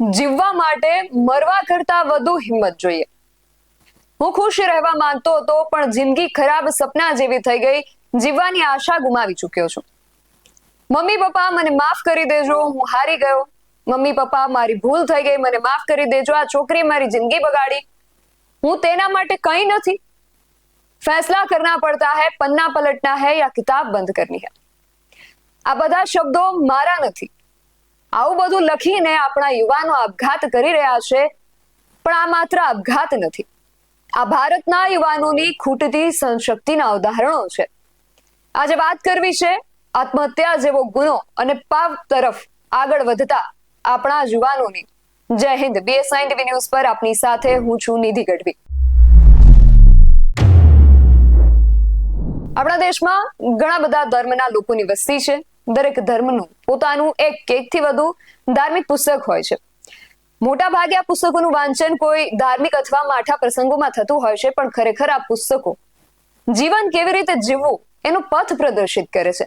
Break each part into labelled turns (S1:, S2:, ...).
S1: જીવવા માટે મરવા કરતા વધુ હિંમત જોઈએ. હું ખુશ રહેવા માંગતો હતો, પણ જિંદગી ખરાબ સપના જેવી થઈ ગઈ. જીવવાની આશા ગુમાવી ચુક્યો છું. મમ્મી, પપ્પા, મને માફ કરી દેજો, હું હારી ગયો. મમ્મી, પપ્પા, મારી ભૂલ થઈ ગઈ, મને માફ કરી દેજો. આ છોકરી મારી જિંદગી બગાડી. હું તેના માટે કંઈ નથી. ફેસલા કરના પડતા હૈ, પન્ના પલટના હૈ, યા કિતાબ બંધ કરની હે. આ બધા શબ્દો મારા નથી. આવું બધું લખીને આપણા યુવાનો આપઘાત કરી રહ્યા છે, પણ આ માત્ર આપઘાત નથી. આ ભારતના યુવાનોની ખૂટતી સંશક્તિના ઉદાહરણો છે. આજે વાત કરવી છે આત્મહત્યા જેવો ગુનો અને પાપ તરફ આગળ વધતા આપણા યુવાનોની. જય હિન્દ બીએસઆઈ ટીવી ન્યૂઝ પર આપની સાથે હું છું નિધિ ગઢવી. આપણા દેશમાં ઘણા બધા ધર્મના લોકોની વસ્તી છે. દરેક ધર્મનું પોતાનું એક કે વધુ ધાર્મિક પુસ્તક હોય છે. મોટા ભાગે આ પુસ્તકોનું વાંચન કોઈ ધાર્મિક અથવા માઠા પ્રસંગોમાં થતું હોય છે, પણ ખરેખર આ પુસ્તકો જીવન કેવી રીતે જીવવું એનો પથ પ્રદર્શિત કરે છે,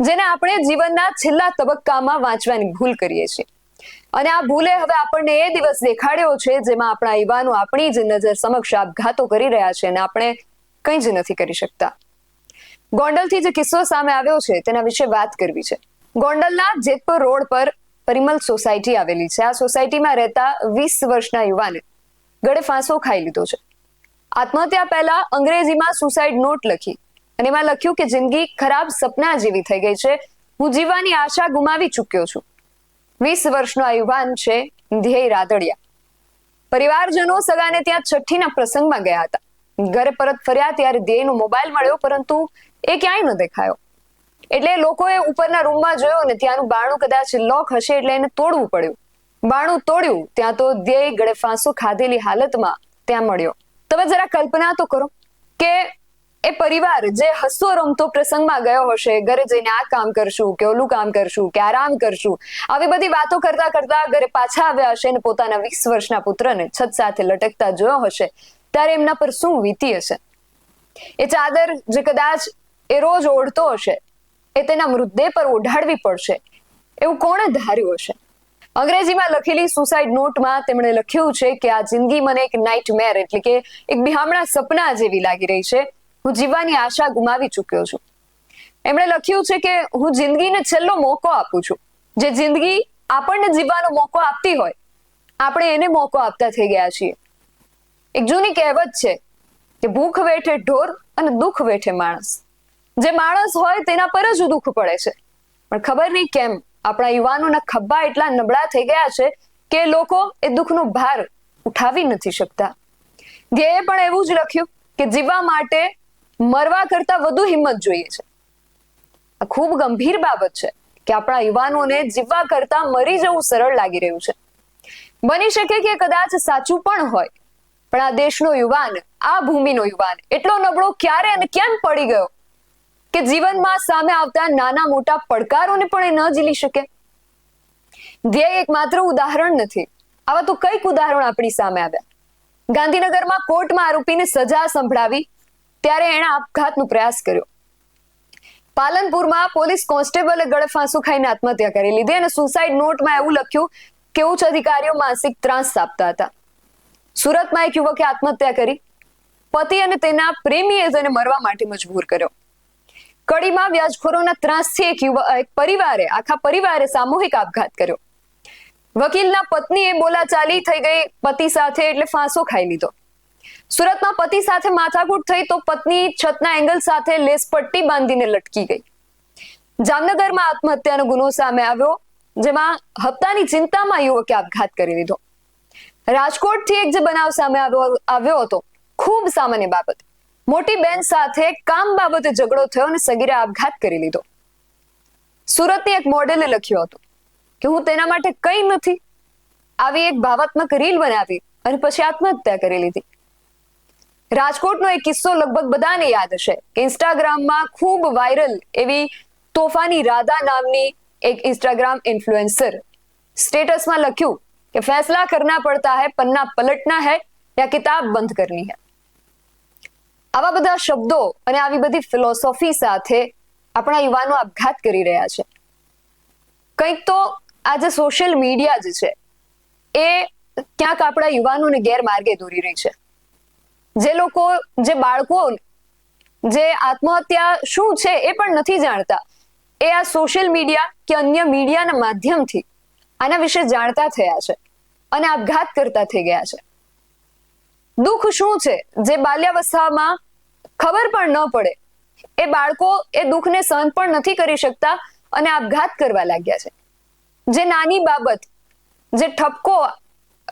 S1: જેને આપણે જીવનના છેલ્લા તબક્કામાં વાંચવાની ભૂલ કરીએ છીએ. અને આ ભૂલે હવે આપણને એ દિવસ દેખાડ્યો છે, જેમાં આપણા યુવાનો આપણી જ નજર સમક્ષ આપઘાતો કરી રહ્યા છે અને આપણે કંઈ જ નથી કરી શકતા. ગોંડલથી જે કિસ્સો સામે આવ્યો છે, તેના વિશે વાત કરવી છે. ગોંડલના જેતપુર રોડ પર પરિમલ સોસાયટી આવેલી છે. આ સોસાયટીમાં રહેતા વીસ વર્ષના યુવાને ગળે ફાંસો ખાઈ લીધો છે. આત્મહત્યા પહેલા અંગ્રેજીમાં સુસાઇડ નોટ લખી અને એમાં લખ્યું કે, જિંદગી ખરાબ સપના જેવી થઈ ગઈ છે. હું જીવવાની આશા ગુમાવી ચૂક્યો છું. વીસ વર્ષનો આ યુવાન છે ધ્યેય રાદડિયા. પરિવારજનો સગાને ત્યાં છઠ્ઠીના પ્રસંગમાં ગયા હતા. ઘરે પરત ફર્યા ત્યારે ધ્યેયનો મોબાઈલ મળ્યો, પરંતુ એ ક્યાંય ન દેખાયો. એટલે લોકોએ ઉપરના રૂમમાં જોયો ને ત્યાંનું બાણું કદાચ લોક હશે એટલે એને તોડવું પડ્યું. બાણું તોડ્યું, ત્યાં તો ધ્યેય ગળે ફાંસો ખાધેલી હાલતમાં ત્યાં મળ્યો. તમે જરા કલ્પના તો કરો કે એ પરિવાર જે હસતો રમતો પ્રસંગમાં ગયો હશે, ઘરે જઈને આ કામ કરશું, કે ઓલું કામ કરશું, કે આરામ કરશું, આવી બધી વાતો કરતા કરતા ઘરે પાછા આવ્યા હશે અને પોતાના વીસ વર્ષના પુત્રને છત સાથે લટકતા જોયો હશે. ત્યારે એમના પર શું વીતી હશે? એ ચાદર જે કદાચ એ રોજ ઓઢતો હશે, એ તેના મૃતદેહ પર ઓઢાડવી પડશે, એવું કોણે ધાર્યું હશે? અંગ્રેજીમાં લખેલી સુસાઇડ નોટમાં તેમણે લખ્યું છે કે આ જિંદગી મને એક નાઇટમેર એટલે કે એક બિહામણા સપના જેવી લાગી રહી છે. હું જીવવાની આશા ગુમાવી ચૂક્યો છું. એમણે લખ્યું છે કે હું જિંદગીને છેલ્લો મોકો આપું છું. જે જિંદગી આપણને જીવવાનો મોકો આપતી હોય, આપણે એને મોકો આપતા થઈ ગયા છીએ. એક જૂની કહેવત છે કે ભૂખ વેઠે ઢોર અને દુઃખ વેઠે માણસ. જે માણસ હોય તેના પર જ દુઃખ પડે છે. પણ ખબર નહીં કેમ આપણા યુવાનોના ખભા એટલા નબળા થઈ ગયા છે કે લોકો એ દુઃખનો ભાર ઉઠાવી નથી શકતા. ધ્યેયે પણ એવું જ લખ્યું કે જીવવા માટે મરવા કરતા વધુ હિંમત જોઈએ છે. આ ખૂબ ગંભીર બાબત છે કે આપણા યુવાનોને જીવવા કરતા મરી જવું સરળ લાગી રહ્યું છે. બની શકે કે કદાચ સાચું પણ હોય પણ આ દેશનો યુવાન, આ ભૂમિનો યુવાન, એટલો નબળો ક્યારે અને કેમ પડી ગયો? કે જીવનમાં સામે આવતા નાના મોટા પડકારોને પણ એ ન ઝીલી શકે? ધ્યેય એક માત્ર ઉદાહરણ નથી. આવા તો કંઈક ઉદાહરણ આપણી સામે આવ્યા. ગાંધીનગરમાં કોર્ટમાં આરોપીને સજા સંભળાવી, ત્યારે એણે આપઘાતનો પ્રયાસ કર્યો. પાલનપુરમાં પોલીસ કોન્સ્ટેબલે ગળે ફાંસો ખાઈને આત્મહત્યા કરી લીધી અને સુસાઇડ નોટમાં એવું લખ્યું કે ઉચ્ચ અધિકારીઓ માનસિક ત્રાસ આપતા હતા. સુરતમાં એક યુવકે આત્મહત્યા કરી. પતિ અને તેના પ્રેમીએ તેને મરવા માટે મજબૂર કર્યો. કડીમાં વ્યાજખોરોના ત્રાસથી એક યુવા, એક પરિવારે, આખા પરિવારે સામૂહિક આપઘાત કર્યો. વકીલના પત્નીએ બોલાચાલી થઈ ગઈ, પતિ સાથે એટલે ફાંસો ખાઈ લીધો. સુરતમાં પતિ સાથે માથાકૂટ થઈ તો પત્ની છતના એંગલ સાથે લેસ પટ્ટી બાંધીને લટકી ગઈ. જામનગરમાં આત્મહત્યાનો ગુનો સામે આવ્યો, જેમાં હપ્તાની ચિંતામાં યુવકે આપઘાત કરી લીધો. રાજકોટથી એક જે બનાવ સામે આવ્યો હતો, ખૂબ સામાન્ય બાબત. મોટી બેન સાથે કામ બાબતે ઝઘડો થયો અને સગીરે આપઘાત કરી લીધો. સુરતની એક મોડેલે લખ્યું હતું કે હું તેના માટે કંઈ નથી. આવી એક ભાવાત્મક રીલ બનાવી અને પછી આત્મહત્યા કરી લીધી. રાજકોટનો એક કિસ્સો લગભગ બધાને યાદ હશે કે ઇન્સ્ટાગ્રામમાં ખૂબ વાયરલ એવી તોફાની રાધા નામની એક ઇન્સ્ટાગ્રામ ઇન્ફ્લુએન્સર સ્ટેટસમાં લખ્યું कि फैसला करना पड़ता है पन्ना पलटना है या કિતાબ બંધ કરવી હે. આવા બધા શબ્દો અને આવી બધી ફિલોસોફી સાથે આપણા યુવાનો આપઘાત કરી રહ્યા છે. કંઈક તો આ જે સોશિયલ મીડિયા જે છે, એ ક્યાંક આપણા યુવાનોને ગેરમાર્ગે દોરી રહી છે. જે લોકો, જે બાળકો, જે આત્મહત્યા શું છે એ પણ નથી જાણતા. એ આ સોશિયલ મીડિયા કે અન્ય મીડિયાના માધ્યમથી આના વિશે જાણતા થયા છે અને આપઘાત કરતા થઈ ગયા છે. દુઃખ શું છે? જે બાલ્યાવસ્થામાં ખબર પણ ન પડે. એ બાળકો એ દુઃખને સહન પણ નથી કરી શકતા અને આપઘાત કરવા લાગ્યા છે. જે નાની બાબત, જે ઠપકો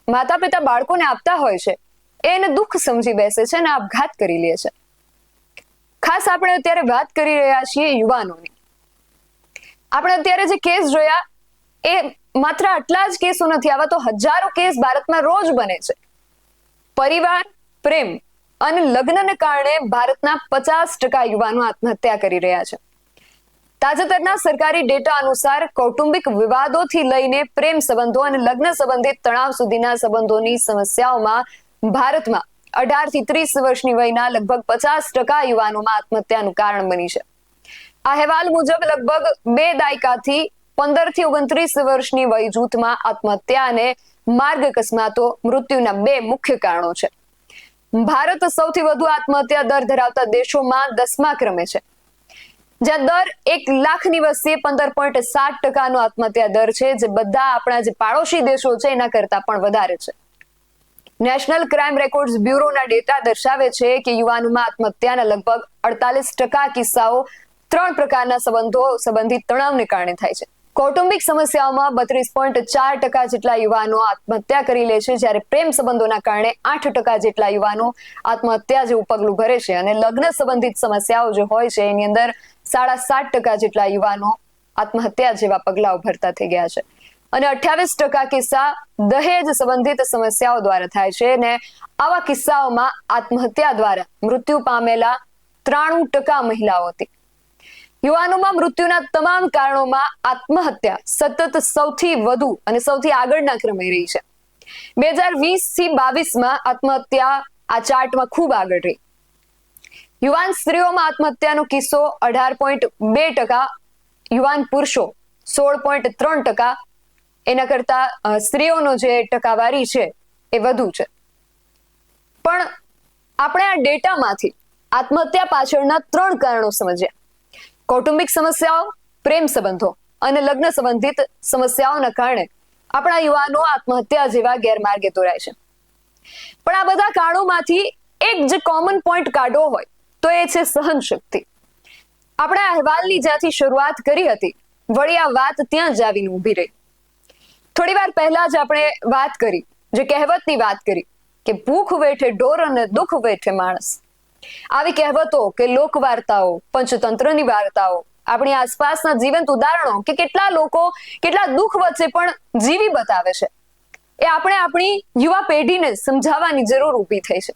S1: માતા પિતા બાળકોને આપતા હોય છે, એ એને દુઃખ સમજી બેસે છે અને આપઘાત કરી લે છે. ખાસ આપણે અત્યારે વાત કરી રહ્યા છીએ યુવાનોની. આપણે અત્યારે જે કેસ જોયા, એ માત્ર આટલા જ કેસો નથી, આવા તો હજારો કેસ ભારતમાં રોજ બને છે. પરિવાર, પ્રેમ અને લગ્નને કારણે ભારતના પચાસ ટકા યુવાનો આત્મહત્યા કરી રહ્યા છે. તાજેતરના સરકારી ડેટા અનુસાર કૌટુંબિક વિવાદોથી લઈને પ્રેમ સંબંધો અને લગ્ન સંબંધિત તણાવ સુધીના સંબંધોની સમસ્યાઓમાં ભારતમાં અઢારથી ત્રીસ વર્ષની વયના લગભગ પચાસ ટકા યુવાનોમાં આત્મહત્યાનું કારણ બની છે. આ અહેવાલ મુજબ લગભગ બે દાયકાથી પંદરથી ઓગણત્રીસ વર્ષની વય જૂથમાં આત્મહત્યા અને માર્ગ અકસ્માતો મૃત્યુના બે મુખ્ય કારણો છે. ભારત સૌથી વધુ આત્મહત્યા દર ધરાવતા દેશોમાં દસમા ક્રમે છે. જ્યાં દર એક લાખની વસ્તીએ પંદર પોઈન્ટ સાત ટકાનો આત્મહત્યા દર છે, જે બધા આપણા જે પાડોશી દેશો છે, એના કરતા પણ વધારે છે. નેશનલ ક્રાઇમ રેકોર્ડ્સ બ્યુરોના ડેટા દર્શાવે છે કે યુવાનોમાં આત્મહત્યાના લગભગ અડતાલીસ ટકા કિસ્સાઓ ત્રણ પ્રકારના સંબંધો, સંબંધિત તણાવને કારણે થાય છે. કૌટુંબિક સમસ્યાઓમાં બત્રીસ પોઈન્ટ ચાર ટકા જેટલા યુવાનો આત્મહત્યા કરી લે છે, જ્યારે પ્રેમ સંબંધોના કારણે આઠ ટકા જેટલા યુવાનો આત્મહત્યા જેવું પગલું ભરે છે. અને લગ્ન સંબંધિત સમસ્યાઓ જે હોય છે, એની અંદર સાડા સાત ટકા જેટલા યુવાનો આત્મહત્યા જેવા પગલાઓ ભરતા થઈ ગયા છે. અને અઠ્યાવીસ ટકા કિસ્સા દહેજ સંબંધિત સમસ્યાઓ દ્વારા થાય છે અને આવા કિસ્સાઓમાં આત્મહત્યા દ્વારા મૃત્યુ પામેલા ત્રાણું ટકા મહિલાઓ હતી. યુવાનોમાં મૃત્યુના તમામ કારણોમાં આત્મહત્યા સતત સૌથી વધુ અને સૌથી આગળના ક્રમે રહી છે. બે હજાર વીસથી બાવીસમાં આત્મહત્યા આ ચાર્ટમાં ખૂબ આગળ રહી. યુવાન સ્ત્રીઓમાં આત્મહત્યાનો કિસ્સો અઢાર પોઈન્ટ બે ટકા, યુવાન પુરુષો સોળ પોઈન્ટ ત્રણ ટકા. એના કરતા સ્ત્રીઓનો જે ટકાવારી છે એ વધુ છે. પણ આપણે આ ડેટામાંથી આત્મહત્યા પાછળના ત્રણ કારણો સમજ્યા. કૌટુંબિક સમસ્યાઓ, પ્રેમ સંબંધો અને લગ્ન સંબંધિત સમસ્યાઓના કારણે આપણા યુવાનો આત્મહત્યા જેવા ગેરમાર્ગે દોરાય છે. પણ આ બધા કારણોમાંથી એક જે કોમન પોઈન્ટ કાઢવો હોય તો એ છે સહન શક્તિ આપણે અહેવાલની જ્યાંથી શરૂઆત કરી હતી, વળી આ વાત ત્યાં જ આવીને ઊભી રહી. થોડી વાર પહેલા જ આપણે વાત કરી, જે કહેવતની વાત કરી, કે ભૂખ વેઠે ઢોર અને દુઃખ વેઠે માણસ. આવી કહેવતો કે લોક વાર્તાઓ પંચતંત્રની વાર્તાઓ, આપણી આસપાસના જીવંત ઉદાહરણો કે કેટલા લોકો કેટલા દુઃખ વચ્ચે પણ જીવી બતાવે છે. એ આપણે આપણી યુવા પેઢીને સમજાવવાની જરૂર ઊભી થઈ છે.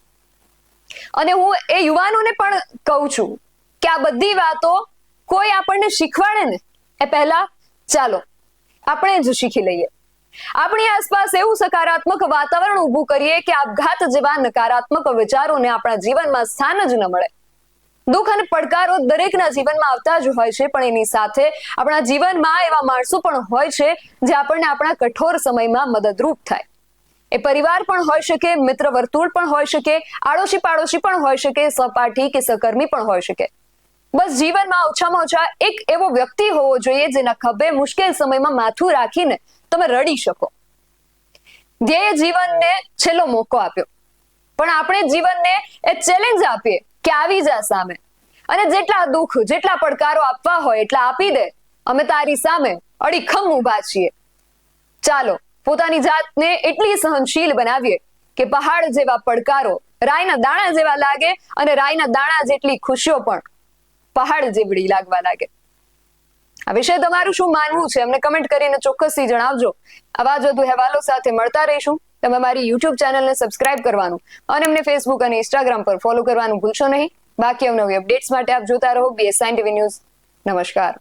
S1: અને હું એ યુવાનોને પણ કહું છું કે આ બધી વાતો કોઈ આપણને શીખવાડે ને, એ પહેલા ચાલો, આપણે જ શીખી લઈએ. આપણી આસપાસ એવું સકારાત્મક વાતાવરણ ઊભું કરીએ કે આપઘાત જેવા નકારાત્મક વિચારોને આપણા જીવનમાં સ્થાન જ ન મળે. દુઃખ અને પડકારો દરેકના જીવનમાં આવતા જ હોય છે, પણ એની સાથે આપણા જીવનમાં એવા માણસો પણ હોય છે, જે આપણને આપણા કઠોર સમયમાં મદદરૂપ થાય. એ પરિવાર પણ હોઈ શકે, મિત્ર વર્તુળ પણ હોઈ શકે આડોશી પાડોશી પણ હોઈ શકે, સહપાઠી કે સહકર્મી પણ હોઈ શકે. બસ જીવનમાં ઓછામાં ઓછા એક એવો વ્યક્તિ હોવો જોઈએ જેના ખભે મુશ્કેલ સમયમાં માથું રાખીને તમે રડી શકો. ધ્યેય જીવનને છેલ્લો મોકો આપ્યો. પણ આપણે જીવનને એ ચેલેન્જ આપીએ કે આવી જા સામે. અને જેટલા દુઃખ, જેટલા પડકારો આપવા હોય, એટલા આપી દે. અમે તારી સામે અડીખમ ઊભા છીએ. ચાલો, પોતાની જાતને એટલી સહનશીલ બનાવીએ કે પહાડ જેવા પડકારો, રાયના દાણા જેવા લાગે અને રાયના દાણા જેટલી ખુશીઓ પણ પહાડ જેવડી લાગવા લાગે. આ વિશે તમારું શું માનવું છે? અમને કમેન્ટ કરીને ચોક્કસથી જણાવજો. આવા જ વધુ અહેવાલો સાથે મળતા રહીશું. તમે મારી યુટ્યુબ ચેનલને સબસ્ક્રાઇબ કરવાનું અને અમને ફેસબુક અને ઇન્સ્ટાગ્રામ પર ફોલો કરવાનું ભૂલશો નહીં. બાકી અવનવી અપડેટ્સ માટે આપ જોતા રહો બીએસઆઈ ટીવી ન્યૂઝ નમસ્કાર.